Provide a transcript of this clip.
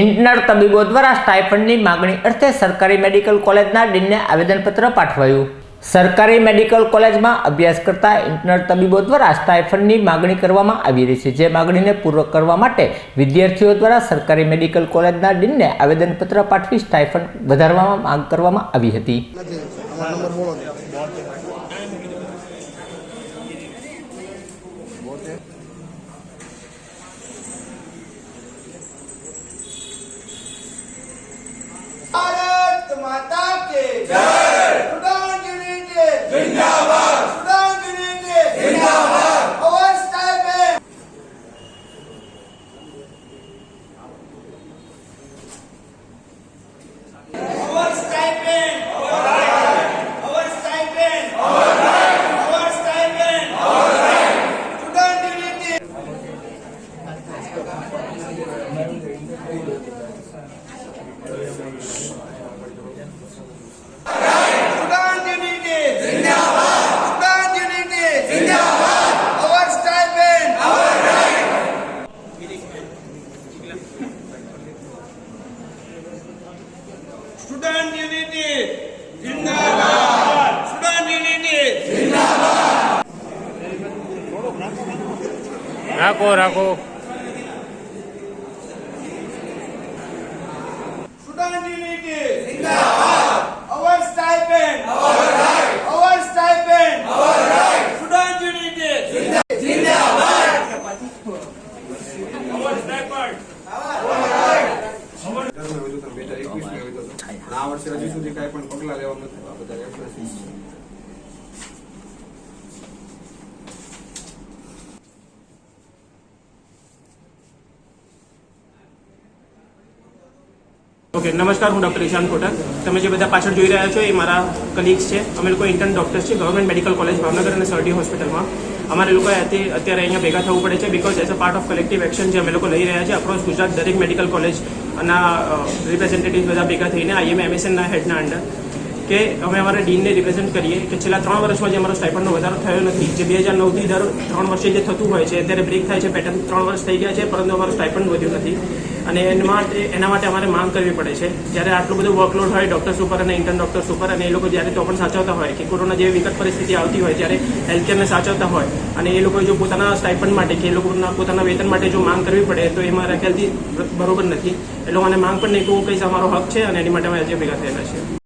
Internal તબીબો દ્વારા સ્ટાઇફંડની માગણી અર્થે સરકારી મેડિકલ કોલેજના ડીનને આવેદનપત્ર પાઠવાયું. સરકારી મેડિકલ કોલેજમાં અભ્યાસ કરતા ઇન્ટરનર તબીબો દ્વારા સ્ટાઇફંડની માગણી કરવામાં આવી રહી છે. જે માગણીને પૂર્ણ કરવા માટે વિદ્યાર્થીઓ દ્વારા સરકારી મેડિકલ કોલેજના ડીનને આવેદનપત્ર પાઠવી સ્ટાઇફંડ વધારવામાં માંગ કરવામાં આવી હતી. બોલો માતા કે જય સુડાન યુનિટેડ જિંદાબાદ સુડાન યુનિટેડ જિંદાબાદ અવાજ ટાઈપે અવાજ ટાઈપે Thank you. રાખો રાખો student unity આ વર્ષે હજી સુધી કાંઈ પણ પગલાં લેવા નથી આ બધા રેફરન્સીસ છે ઓકે, નમસ્કાર, હું ડૉક્ટર ઈશાન કોટક. તમે જે બધા પાછળ જોઈ રહ્યા છો એ મારા કલીગ્સ છે. અમે લોકો ઇન્ટર્ન ડૉક્ટર્સ છે ગવર્મેન્ટ મેડિકલ કોલેજ ભાવનગર અને સરડી હોસ્પિટલમાં અમારે લોકો અત્યારે અહીંયા ભેગા થવું પડે છે because as a part of collective action જે અમે લોકો લઈ રહ્યા છે અક્રોસ ગુજરાત દરેક મેડિકલ કોલેજ અને રિપ્રેઝેન્ટેટિવ બધા ભેગા થઈને આઈએમ એમએસએનના હેડના અંડર કે અમે અમારા ડીનને રિપ્રેઝેન્ટ કરીએ કે છેલ્લા ત્રણ વર્ષમાં જે અમારો સ્ટાઇપન્ડનો વધારો થયો નથી. જે બે હજાર નવથી દર ત્રણ વર્ષે જે થતું હોય છે, અત્યારે બ્રેક થાય છે પેટર્ન ત્રણ વર્ષ થઈ ગયા છે, પરંતુ અમારો સ્ટાઇપન્ડ વધ્યું નથી. અને એના માટે એના માટે અમારે માંગ કરવી પડે છે. જ્યારે આટલું બધું વર્કલોડ હોય ડૉક્ટર્સ ઉપર અને ઇન્ટર્ન ડૉક્ટર્સ ઉપર, અને એ લોકો જ્યારે તો પણ સાચવતા હોય કે કોરોના જેવી વિકટ પરિસ્થિતિ આવતી હોય ત્યારે હેલ્થકેરને સાચવતા હોય, અને એ લોકો જો પોતાના સ્ટાઇપન્ડ માટે કે એ લોકોના, પોતાના વેતન માટે જો માંગ કરવી પડે, તો એ મારા બરોબર નથી. એટલે મને માંગ પણ નહીં કહું કહીશ અમારો હક છે અને એની માટે અમે આજે ભેગા થયેલા છીએ.